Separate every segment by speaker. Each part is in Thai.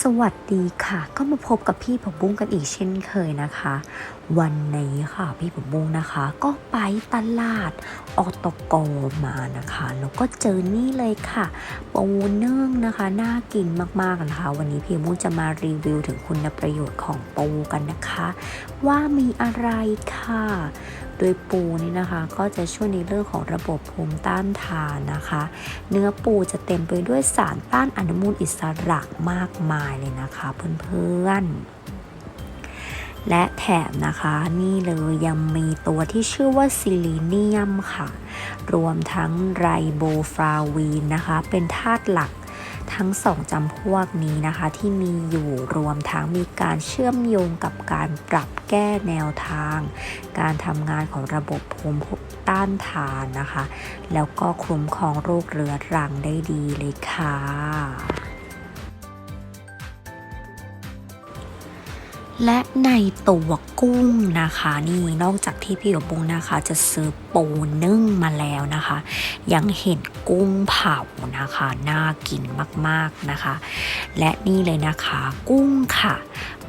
Speaker 1: สวัสดีค่ะ ก็มาพบกับพี่ผมบุ้งกันอีกเช่นเคยนะคะ วันนี้ค่ะพี่ผมบุ้งนะคะ ก็ไปตลาดออตกมานะคะแล้วก็เจอนี่เลยค่ะปูนึ่งนะคะน่ากินมากๆนะคะ วันนี้พี่มบุ้งจะมารีวิวถึงคุณประโยชน์ของปูกันนะคะ ว่ามีอะไรค่ะ โดยปูนี่นะคะก็จะช่วยในเรื่องของระบบภูมิต้านทานนะคะ เนื้อปูจะเต็มไปด้วยสารต้านอนุมูลอิสระมากมายเลยนะคะเพื่อนๆ และแถมนะคะนี่เลยยังมีตัวที่ชื่อว่าซิลิเนียมค่ะ รวมทั้งไรโบฟลาวีนนะคะ เป็นธาตุหลัก ทั้งสองจำพวกนี้นะคะที่มีอยู่รวมทั้งมีการเชื่อมโยงกับการปรับแก้แนวทาง การทำงานของระบบภูมิต้านทานนะคะ แล้วก็คุ้มครองโรคเรื้อรังได้ดีเลยค่ะและในตัวกุ้งนะคะ นี่นอกจากที่พี่หยบงนะคะจะซื้อ ปูนึ่งมาแล้วนะคะ ยังเห็นกุ้งเผานะคะ น่ากินมากๆนะคะ และนี่เลยนะคะ กุ้งค่ะ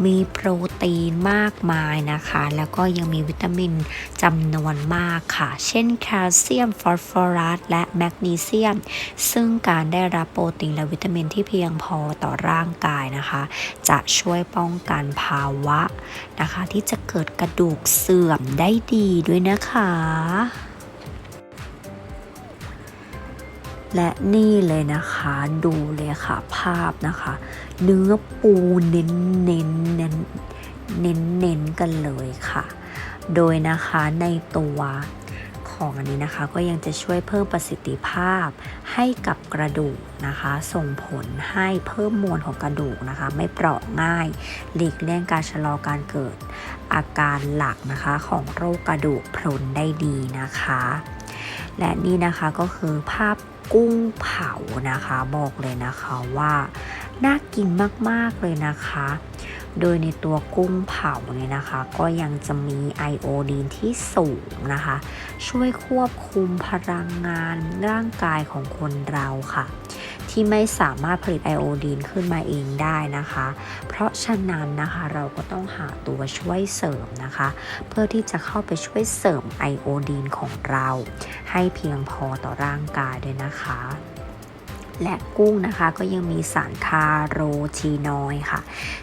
Speaker 1: มีโปรตีนมากมายนะคะ แล้วก็ยังมีวิตามินจำนวนมากค่ะ เช่นแคลเซียม ฟอสฟอรัส และแมกนีเซียม ซึ่งการได้รับโปรตีนและวิตามินที่เพียงพอต่อร่างกายนะคะ จะช่วยป้องกันภาวะนะคะ ที่จะเกิดกระดูกเสื่อมได้ดีด้วยนะคะ และนี่เลยนะคะดูเลยค่ะภาพนะคะ เนื้อปูเน้นเน้นเน้นเน้นเน้นกันเลยค่ะ โดยนะคะในตัวของอันนี้นะคะก็ยังจะช่วยเพิ่มประสิทธิภาพให้กับกระดูกนะคะ ส่งผลให้เพิ่มมวลของกระดูกนะคะ ไม่เปราะง่าย หลีกเลี่ยงการชะลอการเกิดอาการหลักนะคะของโรคกระดูกพรุนได้ดีนะคะ และนี่นะคะก็คือภาพ กุ้งเผานะคะ บอกเลยนะคะว่าน่ากินมากๆเลยนะคะ โดยในตัวกุ้งเผาเนี่ยนะคะ ก็ยังจะมีไอโอดีนที่สูงนะคะ ช่วยควบคุมพลังงานร่างกายของคนเราค่ะ ที่ไม่สามารถผลิตไอโอดีนขึ้นมาเองได้นะคะ เพราะฉะนั้นนะคะเราก็ต้องหาตัวช่วยเสริมนะคะ เพื่อที่จะเข้าไปช่วยเสริมไอโอดีนของเรา ให้เพียงพอต่อร่างกายด้วยนะคะ และกุ้งนะคะ ก็ยังมีสารคาร์โรทีนอยค่ะ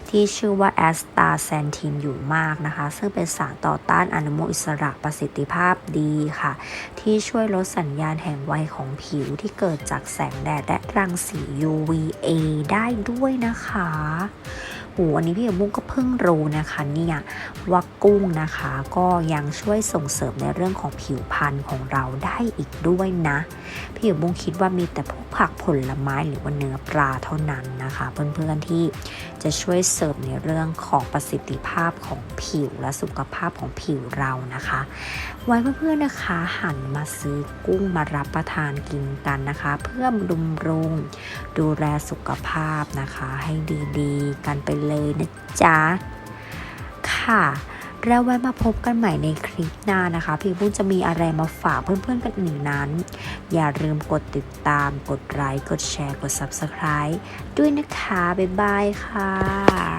Speaker 1: ที่ชื่อว่าแอสตาแซนทินอยู่มากนะคะ ซึ่งเป็นสารต่อต้านอนุมูลอิสระประสิทธิภาพดีค่ะ ที่ช่วยลดสัญญาณแห่งวัยของผิวที่เกิดจากแสงแดดและรังสี UVA ได้ด้วยนะคะ โหอันนี้พี่เอ๋มุ้งก็เพิ่งรู้นะคะเนี่ยว่ากุ้งนะคะก็ยังช่วยส่งเสริมในเรื่องของผิวพรรณของเราได้อีกด้วยนะ พี่เอ๋มุ้งคิดว่ามีแต่พวกผักผลไม้หรือว่าเนื้อปลาเท่านั้นนะคะเพื่อนๆที่จะช่วยเสริมในเรื่องของประสิทธิภาพของผิวและสุขภาพของผิวเรานะคะ ไว้เพื่อนๆนะคะหันมาซื้อกุ้งมารับประทานกินกันนะคะ เพื่อบำรุงดูแลสุขภาพนะคะ ให้ดีๆ กันไปเลยนะจ๊ะ ค่ะแล้วไว้มาพบกันใหม่ในคลิปหน้านะคะ พี่ปุ้นจะมีอะไรมาฝากเพื่อนๆกันอีกนั้น อย่าลืมกดติดตาม กดไลค์ กดแชร์ กด Subscribe ด้วยนะคะ บ๊ายบายค่ะ